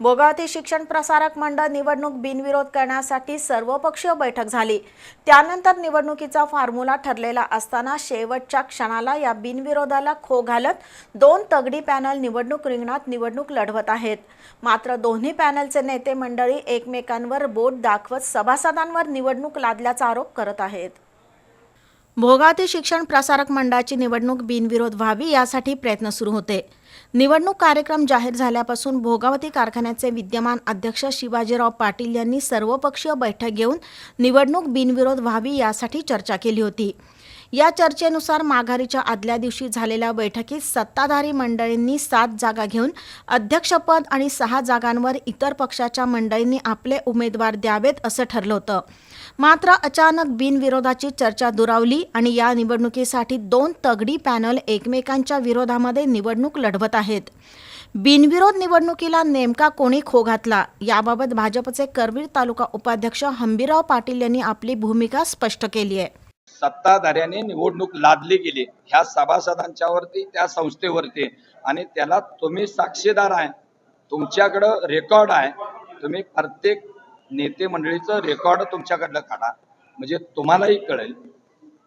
भोगावती शिक्षण प्रसारक मंडळ निवडणूक बिनविरोध करण्यासाठी सर्वपक्षीय बैठक झाली. त्यानंतर निवडणुकीचा फॉर्म्युला ठरलेला असताना शेवटच्या क्षणाला या बिनविरोधाला खो घालत दोन तगडी पॅनल निवडणूक रिंगणात निवडणूक लढवत आहेत. मात्र दोन्ही पॅनलचे नेते मंडळी एकमेकांवर बोट दाखवत सभासदांवर निवडणूक लादल्याचा आरोप करत आहेत. भोगावती शिक्षण प्रसारक मंडळाची निवडणूक बिनविरोध व्हावी यासाठी प्रयत्न सुरू होते. निवडणूक कार्यक्रम जाहीर झाल्यापासून भोगावती कारखान्याचे विद्यमान अध्यक्ष शिवाजीराव पाटील यांनी सर्वपक्षीय बैठक घेऊन निवडणूक बिनविरोध व्हावी यासाठी चर्चा केली होती. या चर्चेनुसार माघारीच्या आदल्या दिवशी झालेल्या बैठकीत सत्ताधारी मंडळींनी सात जागा घेऊन अध्यक्षपद आणि सहा जागांवर इतर पक्षाच्या मंडळींनी आपले उमेदवार द्यावेत असं ठरलं होतं. मात्र अचानक बिनविरोधाची चर्चा दुरावली आणि या निवडणुकीसाठी दोन तगडी पॅनल एकमेकांच्या विरोधामध्ये निवडणूक लढवत आहेत. बिनविरोध निवडणुकीला नेमका कोणी खो घातला याबाबत भाजपचे करवीर तालुका उपाध्यक्ष हंबीराव पाटील यांनी आपली भूमिका स्पष्ट केली आहे. सत्ताधाऱ्याने निवडणूक लादली गेली. ह्या सभासदांच्यावरती त्या संस्थेवरती. आणि त्याला तुम्ही साक्षीदार आहे. तुमच्याकडं रेकॉर्ड आहे. तुम्ही प्रत्येक नेते मंडळीचं रेकॉर्ड तुमच्याकडलं काढा. म्हणजे तुम्हालाही कळेल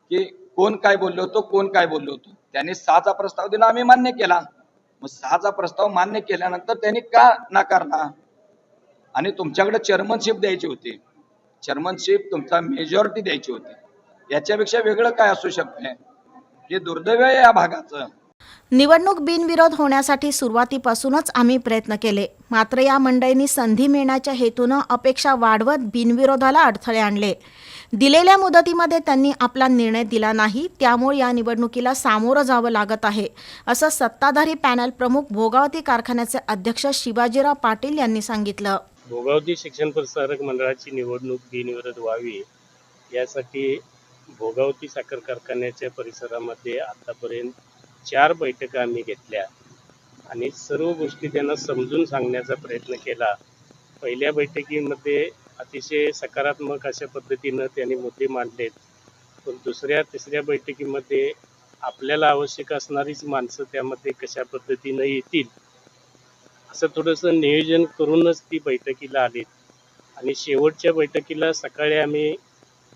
की कोण काय बोललो होतो कोण काय बोललो होतो. त्यांनी सहाचा प्रस्ताव दिला आम्ही मान्य केला. मग सहाचा प्रस्ताव मान्य केल्यानंतर त्यांनी का नाकारला? आणि तुमच्याकडे चेअरमनशिप द्यायची होती. चेअरमनशिप तुमचा मेजॉरिटी द्यायची होती. याच्यापेक्षा वेगळं काय असू शकतंय हे दुर्दैव आहे या भागाचं. निवडणूक बिनविरोध होण्यासाठी सुरुवातीपासूनच आम्ही प्रयत्न केले. मात्र या मंडळींनी संधी मिळण्याच्या हेतूनं अपेक्षा वाढवत बिनविरोधाला अडथळे आणले. दिलेल्या मुदतीमध्ये त्यांनी आपला निर्णय दिला नाही त्यामुळे या निवडणुकीला सामोरं जावं लागत आहे असं सत्ताधारी पॅनल प्रमुख भोगावती कारखान्याचे अध्यक्ष शिवाजीराव पाटील यांनी सांगितलं. भोगावती शिक्षण प्रसारक मंडळाची निवडणूक बिनविरोध व्हावी यासाठी भोगावती साखर कारखान्याच्या परिसरामध्ये आतापर्यंत चार बैठका आम्ही घेतल्या. आणि सर्व गोष्टी त्यांना समजून सांगण्याचा प्रयत्न केला. पहिल्या बैठकीमध्ये अतिशय सकारात्मक अशा पद्धतीनं त्यांनी मुद्दे मांडलेत. पण दुसऱ्या तिसऱ्या बैठकीमध्ये आपल्याला आवश्यक असणारीच माणसं त्यामध्ये कशा पद्धतीनं येतील असं थोडंसं नियोजन करूनच ती बैठकीला आलीत. आणि शेवटच्या बैठकीला सकाळी आम्ही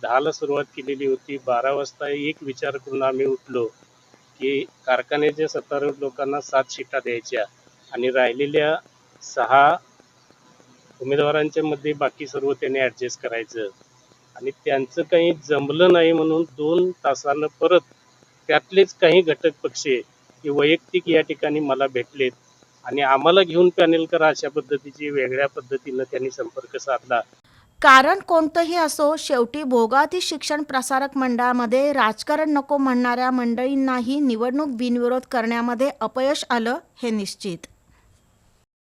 दहाला सुरुवात केलेली होती. बारा वाजता एक विचार करून आम्ही उठलो की कारखान्याच्या सत्तारूढ लोकांना सात शिटा द्यायच्या आणि राहिलेल्या सहा उमेदवारांच्या मध्ये बाकी सर्व त्यांनी ॲडजस्ट करायचं. आणि त्यांचं काही जमलं नाही म्हणून दोन तासानं परत त्यातलेच काही घटक पक्ष हे वैयक्तिक या ठिकाणी मला भेटलेत. आणि आम्हाला घेऊन पॅनेल करा अशा पद्धतीची वेगळ्या पद्धतीनं त्यांनी संपर्क साधला. कारण कोणतंही असो शेवटी भोगाती शिक्षण प्रसारक मंडळामध्ये राजकारण नको म्हणणाऱ्या मंडळींनाही निवडणूक बिनविरोध करण्यामध्ये अपयश आलं हे निश्चित.